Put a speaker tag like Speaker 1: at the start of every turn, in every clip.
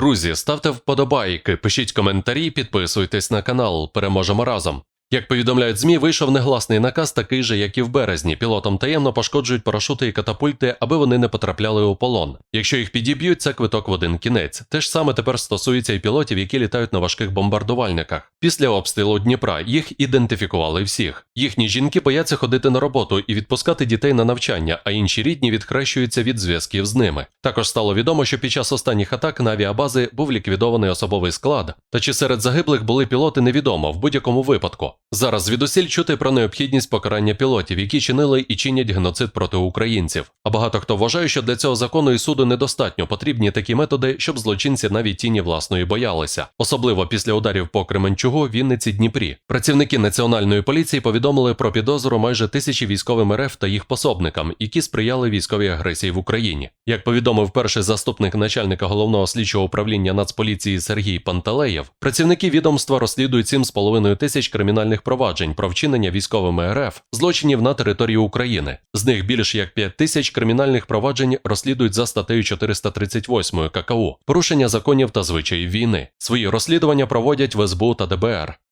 Speaker 1: Друзі, ставте вподобайки, пишіть коментарі, підписуйтесь на канал. Переможемо разом. Як повідомляють ЗМІ, вийшов негласний наказ, такий же, як і в березні. Пілотам таємно пошкоджують парашути і катапульти, аби вони не потрапляли у полон. Якщо їх підіб'ють, це квиток в один кінець. Те ж саме тепер стосується і пілотів, які літають на важких бомбардувальниках. Після обстрілу Дніпра їх ідентифікували всіх. Їхні жінки бояться ходити на роботу і відпускати дітей на навчання, а інші рідні відхрещуються від зв'язків з ними. Також стало відомо, що під час останніх атак на авіабази був ліквідований особовий склад. Та чи серед загиблих були пілоти, невідомо в будь-якому випадку. Зараз звідусіль чути про необхідність покарання пілотів, які чинили і чинять геноцид проти українців. А багато хто вважає, що для цього закону і суду недостатньо потрібні такі методи, щоб злочинці навіть тіні власної боялися, особливо після ударів по Кременчугу, Вінниці, Дніпрі. Працівники національної поліції повідомили про підозру майже тисячі військовим РФ та їх пособникам, які сприяли військовій агресії в Україні. Як повідомив перший заступник начальника головного слідчого управління Нацполіції Сергій Панталеєв, працівники відомства розслідують 7,5 тисяч кримінальних проваджень про вчинення військовими РФ злочинів на території України. З них більш як 5 тисяч кримінальних проваджень розслідують за статтею 438 ККУ порушення законів та звичаїв війни. Свої розслідування проводять в СБУ та ДБР.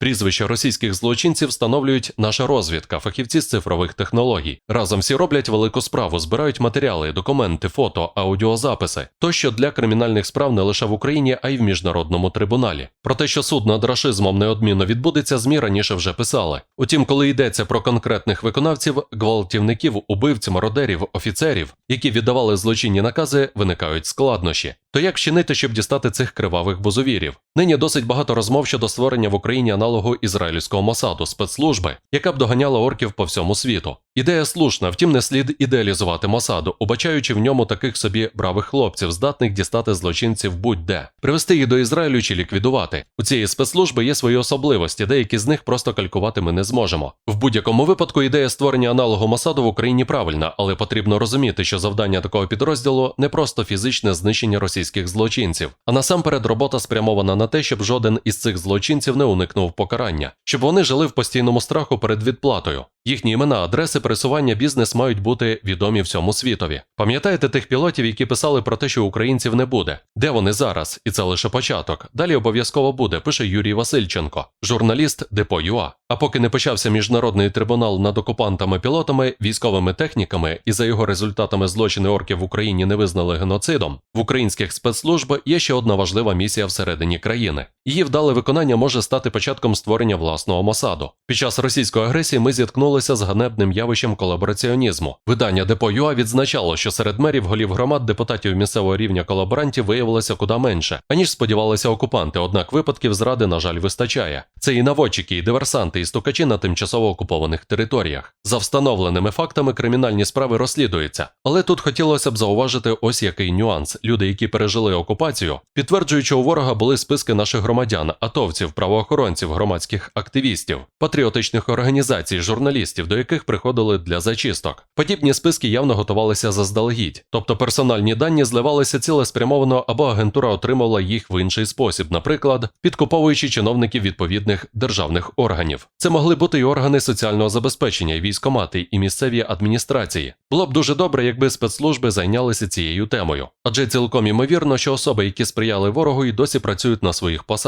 Speaker 1: Прізвища російських злочинців встановлюють наша розвідка, фахівці з цифрових технологій. Разом всі роблять велику справу, збирають матеріали, документи, фото, аудіозаписи тощо для кримінальних справ не лише в Україні, а й в міжнародному трибуналі. Про те, що суд над рашизмом неодмінно відбудеться, змі раніше вже писали. Утім, коли йдеться про конкретних виконавців, гвалтівників, убивць, мародерів, офіцерів, які віддавали злочинні накази, виникають складнощі. То як вчинити, щоб дістати цих кривавих бузовірів? Нині досить багато розмов щодо створення в Україні аналогу ізраїльського Мосаду, спецслужби, яка б доганяла орків по всьому світу. Ідея слушна, втім, не слід ідеалізувати Мосаду, убачаючи в ньому таких собі бравих хлопців, здатних дістати злочинців будь-де, привести їх до Ізраїлю чи ліквідувати. У цієї спецслужби є свої особливості, деякі з них просто калькувати ми не зможемо. В будь-якому випадку ідея створення аналогу Мосаду в Україні правильна, але потрібно розуміти, що завдання такого підрозділу не просто фізичне знищення російських злочинців, а насамперед робота спрямована на те, щоб жоден із цих злочинців не уникнув покарання, щоб вони жили в постійному страху перед відплатою. Їхні імена, адреси пересування бізнес мають бути відомі всьому світові. Пам'ятаєте тих пілотів, які писали про те, що українців не буде? Де вони зараз? І це лише початок. Далі обов'язково буде, пише Юрій Васильченко, журналіст Депо ЮА. А поки не почався міжнародний трибунал над окупантами-пілотами, військовими техніками і за його результатами злочини орків в Україні не визнали геноцидом, в українських спецслужб є ще одна важлива місія всередині країни. Її вдале виконання може стати початком створення власного Мосаду. Під час російської агресії ми зіткнулися з ганебним явищем колабораціонізму. Видання Депо ЮА відзначало, що серед мерів голів громад депутатів місцевого рівня колаборантів виявилося куди менше, аніж сподівалися окупанти. Однак випадків зради, на жаль, вистачає. Це і наводчики, і диверсанти, і стукачі на тимчасово окупованих територіях. За встановленими фактами кримінальні справи розслідуються. Але тут хотілося б зауважити ось який нюанс. Люди, які пережили окупацію, підтверджують, що у ворога були списки наших громадян, атовців, правоохоронців, громадських активістів, патріотичних організацій, журналістів, до яких приходили для зачисток. Подібні списки явно готувалися заздалегідь, тобто персональні дані зливалися цілеспрямовано або агентура отримала їх в інший спосіб, наприклад, підкуповуючи чиновників відповідних державних органів. Це могли бути і органи соціального забезпечення, військомати, і місцеві адміністрації. Було б дуже добре, якби спецслужби зайнялися цією темою, адже цілком імовірно, що особи, які сприяли ворогу, і досі працюють на своїх посадах.